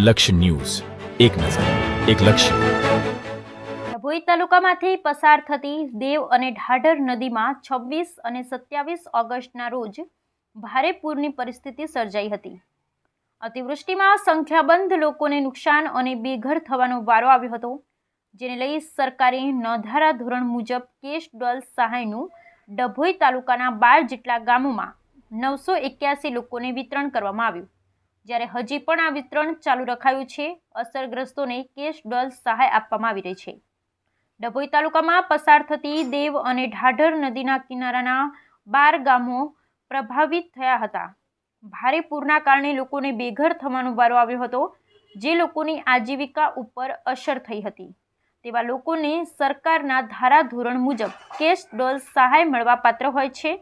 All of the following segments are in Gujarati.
લક્ષ્ય ન્યૂઝ. એક નજર, એક લક્ષ્ય. ભોઈ તાલુકામાંથી પસાર થતી દેવ અને ઢાઢર નદીમાં છવ્વીસ અને સત્યાવીસ ઓગસ્ટના રોજ ભારે પૂરની પરિસ્થિતિ સર્જાઈ હતી. અતિવૃષ્ટિમાં સંખ્યાબંધ લોકોને નુકસાન અને બેઘર થવાનો વારો આવ્યો હતો, જેને લઈ સરકારે નોંધારા ધોરણ મુજબ કેશ ડોલ સહાયનું ડભોઈ તાલુકાના બાર જેટલા ગામોમાં નવસો એક્યાસી લોકોને વિતરણ કરવામાં આવ્યું. જ્યારે હજી પણ આ વિતરણ ચાલુ રખાયું છે, અસરગ્રસ્તોને કેશ ડોલ સહાય આપવામાં આવી રહી છે. ડભોઈ તાલુકામાં પસાર થતી દેવ અને ઢાઢર નદીના કિનારાના બાર ગામો પ્રભાવિત થયા હતા. ભારે પૂરના કારણે લોકોને બેઘર થવાનો વારો આવ્યો હતો, જે લોકોની આજીવિકા ઉપર અસર થઈ હતી. તેવા લોકોને સરકારના ધારાધોરણ મુજબ કેશ ડોલ સહાય મળવાપાત્ર હોય છે,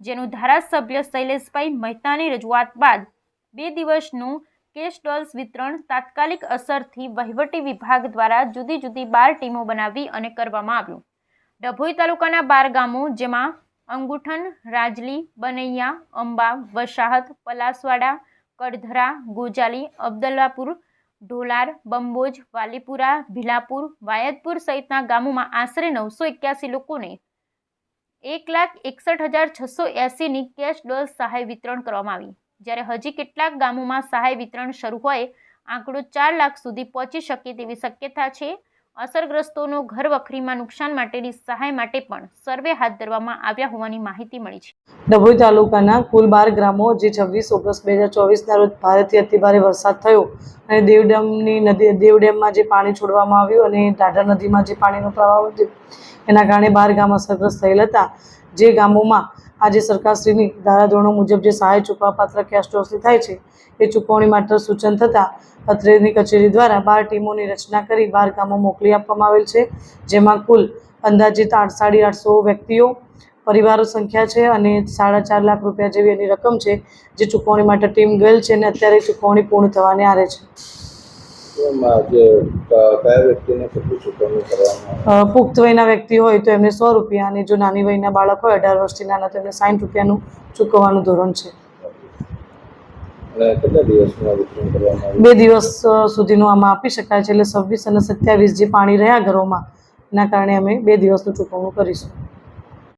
જેનું ધારાસભ્ય શૈલેષભાઈ મહેતાની રજૂઆત બાદ બે દિવસનું કેશ ડોલ્સ વિતરણ તાત્કાલિક અસરથી વહીવટી વિભાગ દ્વારા જુદી જુદી બાર ટીમો બનાવી અને કરવામાં આવ્યું. ડભોઈ તાલુકાના બાર ગામો, જેમાં અંગુઠન, રાજલી, બનૈયા, અંબા, વસાહત, પલાસવાડા, કડધરા, ગોજાલી, અબ્દલ્લાપુર, ઢોલાર, બંબોજ, વાલીપુરા, ભીલાપુર વાયદપુર સહિતના ગામોમાં આશરે નવસો એક્યાસી લોકોને એક લાખ એકસઠ હજાર છસો એંસીની કેશ ડોલ સહાય વિતરણ કરવામાં આવી. જ્યારે હજી કેટલાક ગામોમાં સહાય વિતરણ શરૂ હોય, આંકડો ચાર લાખ સુધી પહોંચી શકે તેવી શક્યતા છે. અસરગ્રસ્તોનો ઘર વખરીમાં નુકસાન માટેની સહાય માટે પણ સર્વે હાથ ધરવામાં આવ્યા હોવાની માહિતી મળી છે. ડભોઈ તાલુકાના કુલ બાર ગ્રામો, જે છવ્વીસ ઓગસ્ટ બે હજાર ચોવીસના રોજ ભારેથી અતિભારે વરસાદ થયો અને દેવડેમની નદી, દેવડેમમાં જે પાણી છોડવામાં આવ્યું અને ટાઢા નદીમાં જે પાણીનો પ્રવાહ એના કારણે બાર ગામ અસરગ્રસ્ત થયેલ હતા. જે ગામોમાં આજે સરકારશ્રીની ધારાધોરણો મુજબ જે સહાય ચૂકવવાપાત્ર કેશ થાય છે, એ ચૂકવણી માત્ર સૂચન થતાં અત્રેની કચેરી દ્વારા બાર ટીમોની રચના કરી બાર ગામો મોકલી આપવામાં આવેલ છે, જેમાં કુલ અંદાજિત આઠ, સાડી આઠસો વ્યક્તિઓ, પરિવારો સંખ્યા છે અને સાડા ચાર લાખ રૂપિયા જેવી એની રકમ છે, જે ચૂકવણી માટે ટીમ ગયેલ છે અને અત્યારે ચૂકવણી પૂર્ણ થવાને આરે છે. પુખ્ત વયના વ્યક્તિ હોય તો એમને સો રૂપિયા અને જો નાની વયના બાળક હોય અઢાર વર્ષથી નાના તો એમને સાઠ રૂપિયાનું ચૂકવવાનું ધોરણ છે. બે દિવસ સુધીનું આમાં આપી શકાય છે એટલે છવ્વીસ અને સત્યાવીસ જે પાણી રહ્યા ઘરોમાં એના કારણે અમે બે દિવસનું ચૂકવણું કરીશું.